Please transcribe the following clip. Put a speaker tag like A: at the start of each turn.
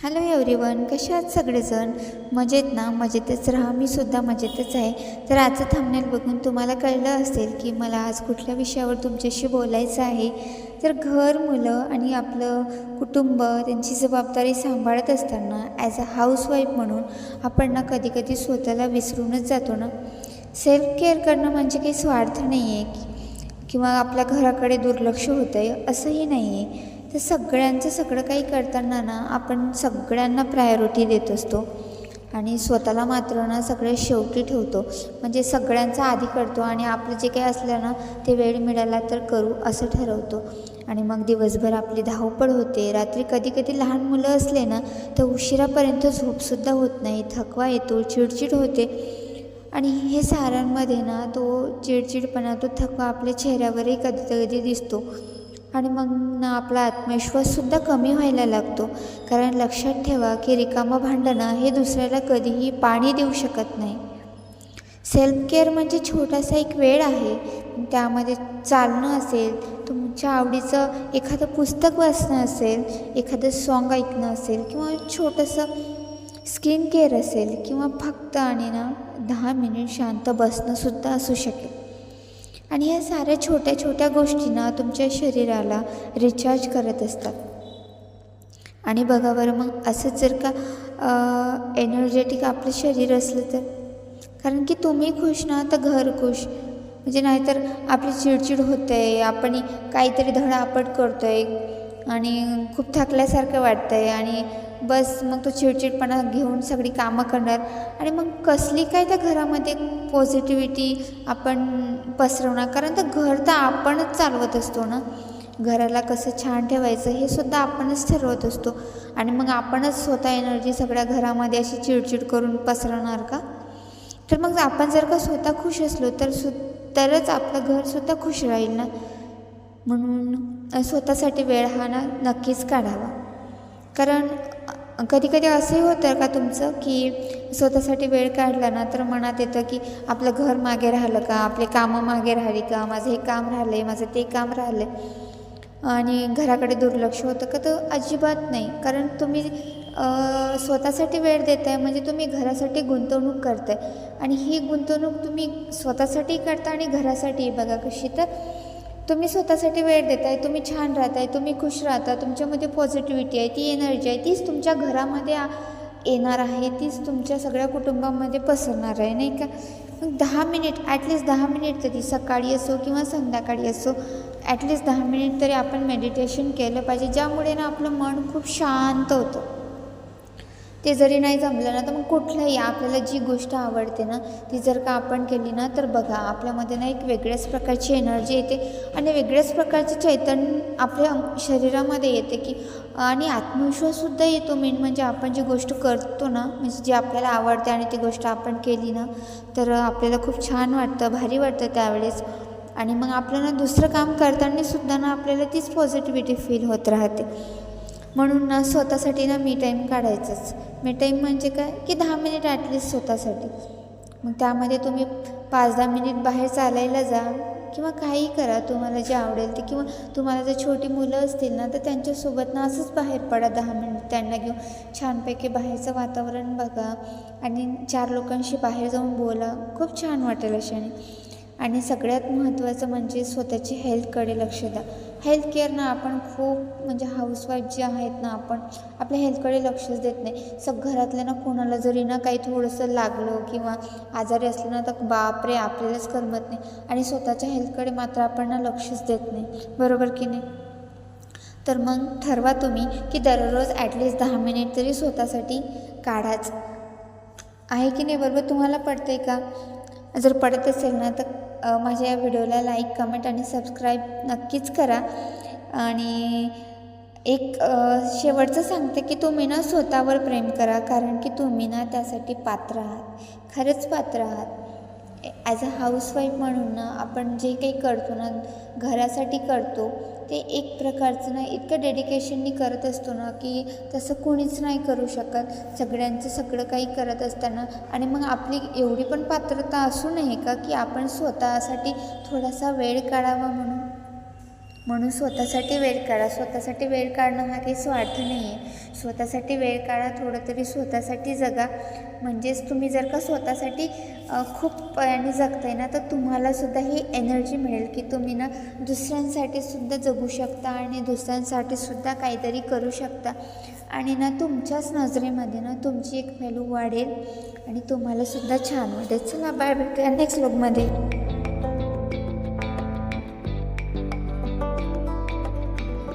A: Hello everyone कसे आहात सगळेजण? मजेत ना? मजेतच राहा. मी सुद्धा मजेतच आहे. तर आजचं थांबण्यात बघून तुम्हाला कळलं असेल की मला आज कुठल्या विषयावर तुमच्याशी बोलायचं आहे. तर घर मुलं आणि आपलं कुटुंब त्यांची जबाबदारी सांभाळत असताना ॲज अ हाऊसवाईफ म्हणून आपण ना कधीकधी स्वतःला विसरूनच जातो ना? सेल्फ केअर करणं म्हणजे काही स्वार्थ नाही आहे किंवा आपल्या घराकडे दुर्लक्ष होतं आहे असंही नाही आहे तर सगळ्यांचं सगळं काही करताना ना आपण सगळ्यांना प्रायोरिटी देत असतो. आणि स्वतःला मात्र ना सगळ्या शेवटी ठेवतो. म्हणजे सगळ्यांचा आधी करतो आणि आपलं जे काही असलं ना ते वेळ मिळाला तर करू असं ठरवतो. आणि मग दिवसभर आपली धावपळ होते. रात्री कधी कधी लहान मुलं असले ना तर उशिरापर्यंत झोपसुद्धा होत नाही. थकवा येतो चिडचिड होते. आणि हे सारांमध्ये ना तो चिडचिडपणा तो थकवा आपल्या चेहऱ्यावरही कधी कधी दिसतो. आणि मग ना आपला आत्मविश्वाससुद्धा कमी व्हायला लागतो. कारण लक्षात ठेवा की रिकामं भांडणं हे दुसऱ्याला कधीही पाणी देऊ शकत नाही. सेल्फ केअर म्हणजे छोटासा एक वेळ आहे. त्यामध्ये चालणं असेल तुमच्या आवडीचं एखादं पुस्तक वाचणं असेल एखादं सॉन्ग ऐकणं असेल किंवा छोटंसं स्किन केअर असेल किंवा फक्त आणि ना दहा मिनिट शांत बसणंसुद्धा असू शकेल. आणि ह्या साऱ्या छोट्या छोट्या गोष्टी ना तुमच्या शरीराला रिचार्ज करत असतात. आणि बघा बरं मग असंच जर का एनर्जेटिक आपलं शरीर असलं तर? कारण की तुम्ही खुश ना तर घर खुश. म्हणजे नाहीतर आपली चिडचिड होते आहे आपण काहीतरी धडापट करतो आहे आणि खूप थकल्यासारखं वाटतं आहे आणि बस मग तो चिडचिडपणा घेऊन सगळी कामं करणार. आणि मग कसली काय त्या घरामध्ये पॉझिटिव्हिटी आपण पसरवणार? कारण तर घर तर आपणच चालवत असतो ना? घराला कसं छान ठेवायचं हे सुद्धा आपणच ठरवत असतो. आणि मग आपणच स्वतः एनर्जी सगळ्या घरामध्ये अशी चिडचिड करून पसरवणार का? तर मग आपण जर का स्वतः खुश असलो तर सु तरच आपलं घरसुद्धा खुश राहील ना? म्हणून स्वतःसाठी वेळ हा ना नक्कीच काढावा. कारण कधी कधी असंही होतं का तुमचं की स्वतःसाठी वेळ काढला ना तर मनात येतं की आपलं घर मागे राहिलं का आपले कामं मागे राहिली का माझं हे काम राहिलं आहे माझं ते काम राहिलं आहे आणि घराकडे दुर्लक्ष होतं का तर अजिबात नाही. कारण तुम्ही स्वतःसाठी वेळ देत आहे म्हणजे तुम्ही घरासाठी गुंतवणूक करताय. आणि ही गुंतवणूक तुम्ही स्वतःसाठी करता आणि घरासाठी बघा कशी तर तुम्ही स्वतःसाठी वेळ देताय तुम्ही छान राहताय तुम्ही खुश राहता तुमच्यामध्ये पॉझिटिव्हिटी आहे ती एनर्जी आहे तीच तुमच्या घरामध्ये येणार आहे तीच तुमच्या सगळ्या कुटुंबामध्ये पसरणार आहे नाही का? मग दहा मिनिट ॲटलिस्ट दहा मिनिट तरी सकाळी असो किंवा संध्याकाळी असो ॲटलिस्ट दहा मिनिट तरी आपण मेडिटेशन केलं पाहिजे ज्यामुळे ना आपलं मन खूप शांत होतं. ते जरी नाही जमलं ना तर मग कुठलंही आपल्याला जी गोष्ट आवडते ना ती जर का आपण केली ना तर बघा आपल्यामध्ये ना एक वेगळ्याच प्रकारची एनर्जी येते आणि वेगळ्याच प्रकारचे चैतन्य आपल्या शरीरामध्ये येते की आणि आत्मविश्वाससुद्धा येतो मेन म्हणजे आपण जी गोष्ट करतो ना म्हणजे जी आपल्याला आवडते आणि ती गोष्ट आपण केली ना तर आपल्याला खूप छान वाटतं भारी वाटतं त्यावेळेस. आणि मग आपल्याला दुसरं काम करताना सुद्धा ना आपल्याला तीच पॉझिटिव्हिटी फील होत राहते. म्हणून ना स्वतःसाठी ना मी टाईम काढायचंच. मी टाईम म्हणजे काय? की दहा मिनिट ॲटलिस्ट स्वतःसाठी. मग त्यामध्ये तुम्ही पाच दहा मिनिट बाहेर चालायला जा किंवा काही करा. तुम्हाला जे आवडेल ते. किंवा तुम्हाला जर छोटी मुलं असतील ना तर त्यांच्यासोबत ना असंच बाहेर पडा दहा मिनिट त्यांना घेऊन छानपैकी बाहेरचं वातावरण बघा आणि चार लोकांशी बाहेर जाऊन बोला. खूप छान वाटेल अशाने. आणि सगळ्यात महत्त्वाचं म्हणजे स्वतःची हेल्थकडे लक्ष द्या. हेल्थ केअर ना आपण खूप म्हणजे हाऊसवाईफ जे आहेत ना आपण आपल्या हेल्थकडे लक्षच देत नाही. सग घरातल्या ना कोणाला जरी ना काही थोडंसं लागलं किंवा आजारी असलं ना तर बापरे आपल्यालाच करमत नाही. आणि स्वतःच्या हेल्थकडे मात्र आपण ना लक्षच देत नाही. बरोबर की नाही? तर मग ठरवा तुम्ही की दररोज ॲटलिस्ट दहा मिनिट तरी स्वतःसाठी काढाच. आहे की नाही बरोबर? तुम्हाला पडते का? जर पडत असेल ना तर माझ्या या व्हिडिओला लाईक कमेंट आणि सबस्क्राईब नक्कीच करा. आणि एक शेवटचं सांगते की तुम्ही ना स्वतःवर प्रेम करा कारण की तुम्ही ना त्यासाठी पात्र आहात. खरंच पात्र आहात. ॲज अ हाऊसवाईफ म्हणून ना आपण जे काही करतो ना घरासाठी करतो ते एक प्रकारचं ना इतकं डेडिकेशननी करत असतो ना की तसं कोणीच नाही करू शकत. सगळ्यांचं सगळं काही करत असताना आणि मग आपली एवढी पण पात्रता असू नये का की आपण स्वतःसाठी थोडासा वेळ काढावा म्हणून. म्हणून स्वतःसाठी वेळ काढा. स्वतःसाठी वेळ काढणं हा काही स्वार्थ नाही आहे स्वतःसाठी वेळ काढा थोडं तरी स्वतःसाठी जगा. म्हणजेच तुम्ही जर का स्वतःसाठी खूप पयाने जगताय ना तर तुम्हालासुद्धा ही एनर्जी मिळेल की तुम्ही ना दुसऱ्यांसाठी सुद्धा जगू शकता आणि दुसऱ्यांसाठी सुद्धा काहीतरी करू शकता. आणि ना तुमच्याच नजरेमध्ये ना तुमची एक व्हॅल्यू वाढेल आणि तुम्हालासुद्धा छान वाटेल. चला बाय भेटूया नेक्स्ट लुकमध्ये